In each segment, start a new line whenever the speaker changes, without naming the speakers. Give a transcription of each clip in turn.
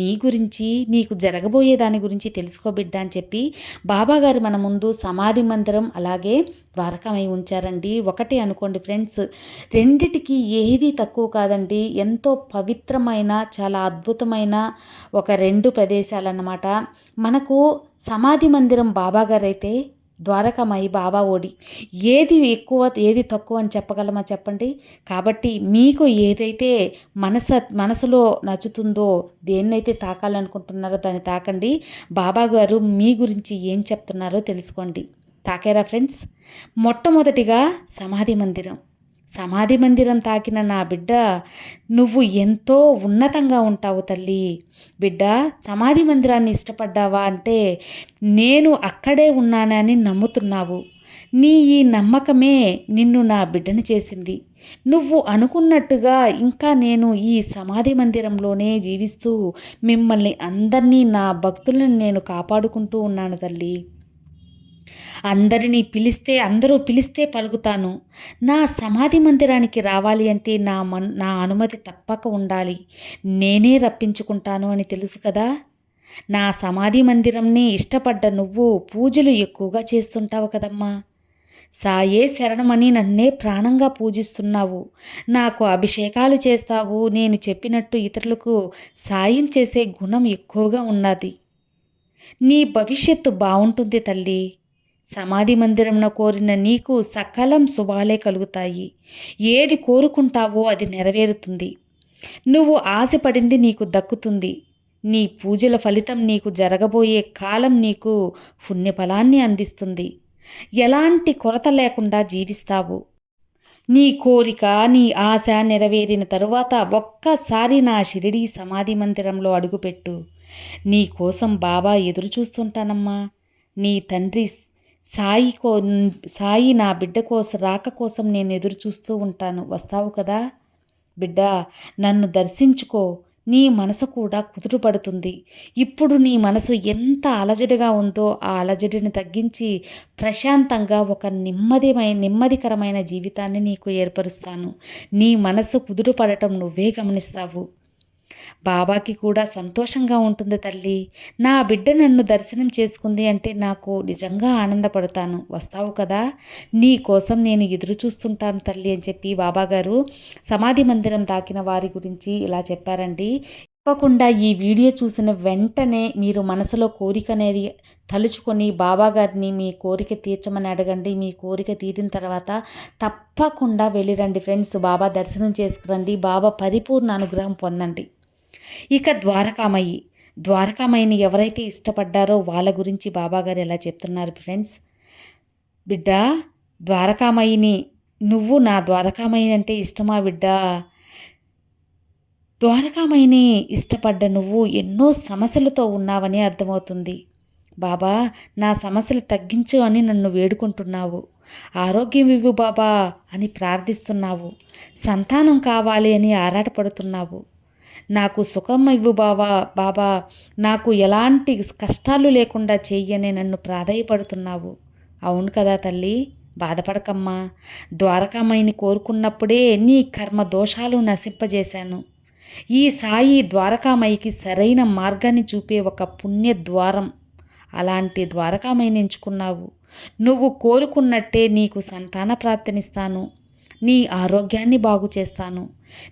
నీ గురించి నీకు జరగబోయే దాని గురించి తెలుసుకోబిడ్డ అని చెప్పి బాబాగారు మన ముందు సమాధి మందిరం అలాగే ద్వారకమై ఉంచారండి. ఒకటి అనుకోండి ఫ్రెండ్స్ రెండిటికి ఏది తక్కువ కాదండి. ఎంతో పవిత్రమైన చాలా అద్భుతమైన ఒక రెండు ప్రదేశాలన్నమాట. మనకు సమాధి మందిరం బాబాగారు అయితే ద్వారకమాయి బాబా ఓడి. ఏది ఎక్కువ ఏది తక్కువ అని చెప్పగలమా చెప్పండి? కాబట్టి మీకు ఏదైతే మనస మనసులో నచ్చుతుందో దేన్నైతే తాకాలనుకుంటున్నారో దాన్ని తాకండి. బాబా గారు మీ గురించి ఏం చెప్తున్నారో తెలుసుకోండి. తాకేరా ఫ్రెండ్స్? మొట్టమొదటిగా సమాధి మందిరం. సమాధి మందిరం తాకిన నా బిడ్డ నువ్వు ఎంతో ఉన్నతంగా ఉంటావు తల్లి. బిడ్డ సమాధి మందిరాన్ని ఇష్టపడ్డావా అంటే నేను అక్కడే ఉన్నానని నమ్ముతున్నావు. నీ ఈ నమ్మకమే నిన్ను నా బిడ్డని చేసింది. నువ్వు అనుకున్నట్టుగా ఇంకా నేను ఈ సమాధి మందిరంలోనే జీవిస్తూ మిమ్మల్ని అందరినీ నా భక్తులను నేను కాపాడుకుంటూ ఉన్నాను తల్లి. అందరినీ పిలిస్తే అందరూ పిలిస్తే పలుకుతాను. నా సమాధి మందిరానికి రావాలి అంటే నా మన్ నా అనుమతి తప్పక ఉండాలి. నేనే రప్పించుకుంటాను అని తెలుసు కదా? నా సమాధి మందిరంని ఇష్టపడ్డ నువ్వు పూజలు ఎక్కువగా చేస్తుంటావు కదమ్మా. సాయే శరణమని నన్నే ప్రాణంగా పూజిస్తున్నావు. నాకు అభిషేకాలు చేస్తావు. నేను చెప్పినట్టు ఇతరులకు సాయం చేసే గుణం ఎక్కువగా ఉన్నది. నీ భవిష్యత్తు బాగుంటుంది తల్లి. సమాధి మందిరంన కోరిన నీకు సకలం శుభాలే కలుగుతాయి. ఏది కోరుకుంటావో అది నెరవేరుతుంది. నువ్వు ఆశపడింది నీకు దక్కుతుంది. నీ పూజల ఫలితం నీకు జరగబోయే కాలం నీకు పుణ్యఫలాన్ని అందిస్తుంది. ఎలాంటి కొరత లేకుండా జీవిస్తావు. నీ కోరిక నీ ఆశ నెరవేరిన తరువాత ఒక్కసారి నా షిరిడీ సమాధి మందిరంలో అడుగుపెట్టు. నీ కోసం బాబా ఎదురు చూస్తుంటానమ్మా నీ తండ్రి సాయి కో సాయి నా బిడ్డ కోసం రాక కోసం నేను ఎదురు చూస్తూ ఉంటాను. వస్తావు కదా? బిడ్డ నన్ను దర్శించుకో. నీ మనసు కూడా కుదురుపడుతుంది ఇప్పుడు నీ మనసు ఎంత అలజడిగా ఉందో ఆ అలజడిని తగ్గించి ప్రశాంతంగా ఒక నెమ్మదిమైన నెమ్మదికరమైన జీవితాన్ని నీకు ఏర్పరుస్తాను. నీ మనసు కుదురుపడటం నువ్వే గమనిస్తావు. బాబాకి కూడా సంతోషంగా ఉంటుంది తల్లి. నా బిడ్డ నన్ను దర్శనం చేసుకుంది అంటే నాకు నిజంగా ఆనందపడతాను. వస్తావు కదా? నీ కోసం నేను ఎదురు చూస్తుంటాను తల్లి అని చెప్పి బాబాగారు సమాధి మందిరం దాకిన వారి గురించి ఇలా చెప్పారండి. తప్పకుండా ఈ వీడియో చూసిన వెంటనే మీరు మనసులో కోరిక అనేది తలుచుకొని బాబాగారిని మీ కోరిక తీర్చమని అడగండి మీ కోరిక తీరిన తర్వాత తప్పకుండా వెళ్ళిరండి ఫ్రెండ్స్ బాబా దర్శనం చేసుకురండి బాబా పరిపూర్ణ అనుగ్రహం పొందండి. ఇక ద్వారకామయ్యి ద్వారకామయ్యని ఎవరైతే ఇష్టపడ్డారో వాళ్ళ గురించి బాబాగారు ఎలా చెప్తున్నారు ఫ్రెండ్స్? బిడ్డ ద్వారకామయ్యని నువ్వు నా ద్వారకామయ్యని అంటే ఇష్టమా బిడ్డ? ద్వారకామయ్యని ఇష్టపడ్డ నువ్వు ఎన్నో సమస్యలతో ఉన్నావని అర్థమవుతుంది. బాబా నా సమస్యలు తగ్గించు అని నన్ను వేడుకుంటున్నావు. ఆరోగ్యం ఇవ్వు బాబా అని ప్రార్థిస్తున్నావు. సంతానం కావాలి అని ఆరాటపడుతున్నావు. నాకు సుఖం ఇవ్వు బాబా బాబా. నాకు ఎలాంటి కష్టాలు లేకుండా చెయ్యని నన్ను ప్రాధాయపడుతున్నావు. అవును కదా తల్లి బాధపడకమ్మా. ద్వారకామయ్యని కోరుకున్నప్పుడే నీ కర్మ దోషాలు నశింపజేశాను. ఈ సాయి ద్వారకామయ్యకి సరైన మార్గాన్ని చూపే ఒక పుణ్య ద్వారం అలాంటి ద్వారకామయ్యని ఎంచుకున్నావు. నువ్వు కోరుకున్నట్టే నీకు సంతాన ప్రాప్తినిస్తాను. నీ ఆరోగ్యాన్ని బాగు చేస్తాను.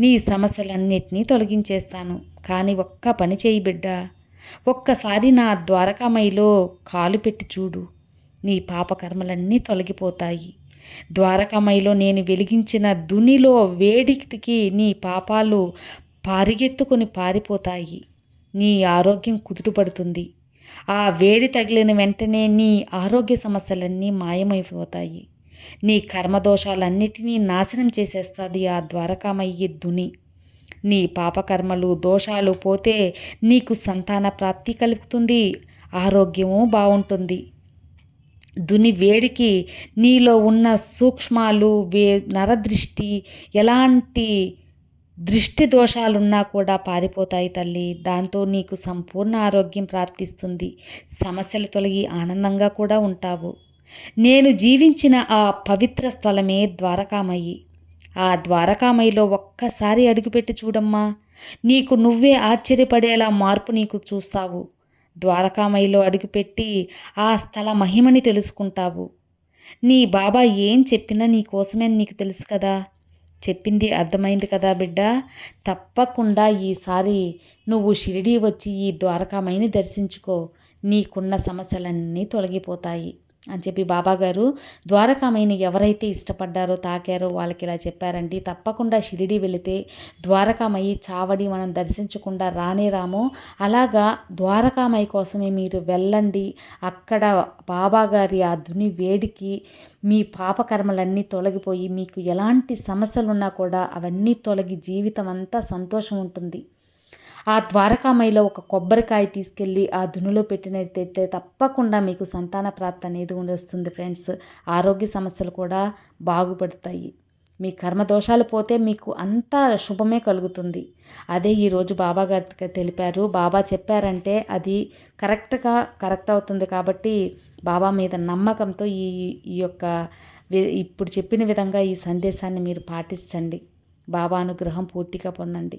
నీ సమస్యలన్నిటినీ తొలగించేస్తాను. కానీ ఒక్క పని చేయి బిడ్డ. ఒక్కసారి నా ద్వారకామయిలో కాలు పెట్టి చూడు. నీ పాపకర్మలన్నీ తొలగిపోతాయి. ద్వారకామయిలో నేను వెలిగించిన దునిలో వేడికి నీ పాపాలు పారిగెత్తుకొని పారిపోతాయి. నీ ఆరోగ్యం కుదుటపడుతుంది. ఆ వేడి తగిలిన వెంటనే నీ ఆరోగ్య సమస్యలన్నీ మాయమైపోతాయి. నీ కర్మదోషాలన్నిటినీ నాశనం చేసేస్తుంది ఆ ద్వారకామయ్యి దుని. నీ పాపకర్మలు దోషాలు పోతే నీకు సంతాన ప్రాప్తి కలుగుతుంది. ఆరోగ్యము బాగుంటుంది దుని వేడికి నీలో ఉన్న సూక్ష్మాలు వే నరదృష్టి ఎలాంటి దృష్టి దోషాలున్నా కూడా పారిపోతాయి తల్లి. దాంతో నీకు సంపూర్ణ ఆరోగ్యం ప్రాప్తిస్తుంది. సమస్యలు తొలగి ఆనందంగా కూడా ఉంటావు. నేను జీవించిన ఆ పవిత్ర స్థలమే ద్వారకామయ్యి ఆ ద్వారకామయ్యలో ఒక్కసారి అడుగుపెట్టి చూడమ్మా. నీకు నువ్వే ఆశ్చర్యపడేలా మార్పు నీకు చూస్తావు. ద్వారకామయ్యలో అడుగుపెట్టి ఆ స్థల మహిమని తెలుసుకుంటావు. నీ బాబా ఏం చెప్పినా నీ కోసమే నీకు తెలుసు కదా. చెప్పింది అర్థమైంది కదా బిడ్డ? తప్పకుండా ఈసారి నువ్వు షిరిడి వచ్చి ఈ ద్వారకామైని దర్శించుకో. నీకున్న సమస్యలన్నీ తొలగిపోతాయి. అని చెప్పి బాబాగారు ద్వారకామయ్యని ఎవరైతే ఇష్టపడ్డారో తాకారో వాళ్ళకి ఇలా చెప్పారండి. తప్పకుండా షిరిడి వెళితే ద్వారకామయ్యి చావడి మనం దర్శించకుండా రానే రాము. అలాగా ద్వారకామయ్య కోసమే మీరు వెళ్ళండి. అక్కడ బాబాగారి ఆ దుని వేడికి మీ పాపకర్మలన్నీ తొలగిపోయి మీకు ఎలాంటి సమస్యలున్నా కూడా అవన్నీ తొలగి జీవితం అంతా సంతోషం ఉంటుంది. ఆ ద్వారకామయిలో ఒక కొబ్బరికాయ తీసుకెళ్ళి ఆ దునులో పెట్టినట్టయితే తప్పకుండా మీకు సంతాన ప్రాప్తి అనేది వస్తుంది ఫ్రెండ్స్. ఆరోగ్య సమస్యలు కూడా బాగుపడతాయి. మీ కర్మ దోషాలు పోతే మీకు అంతా శుభమే కలుగుతుంది. అదే ఈరోజు బాబా గారికి తెలిపారు. బాబా చెప్పారంటే అది కరెక్ట్గా కరెక్ట్ అవుతుంది కాబట్టి బాబా మీద నమ్మకంతో ఈ ఈ యొక్క ఇప్పుడు చెప్పిన విధంగా ఈ సందేశాన్ని మీరు పాటించండి. బాబా అనుగ్రహం పూర్తిగా పొందండి.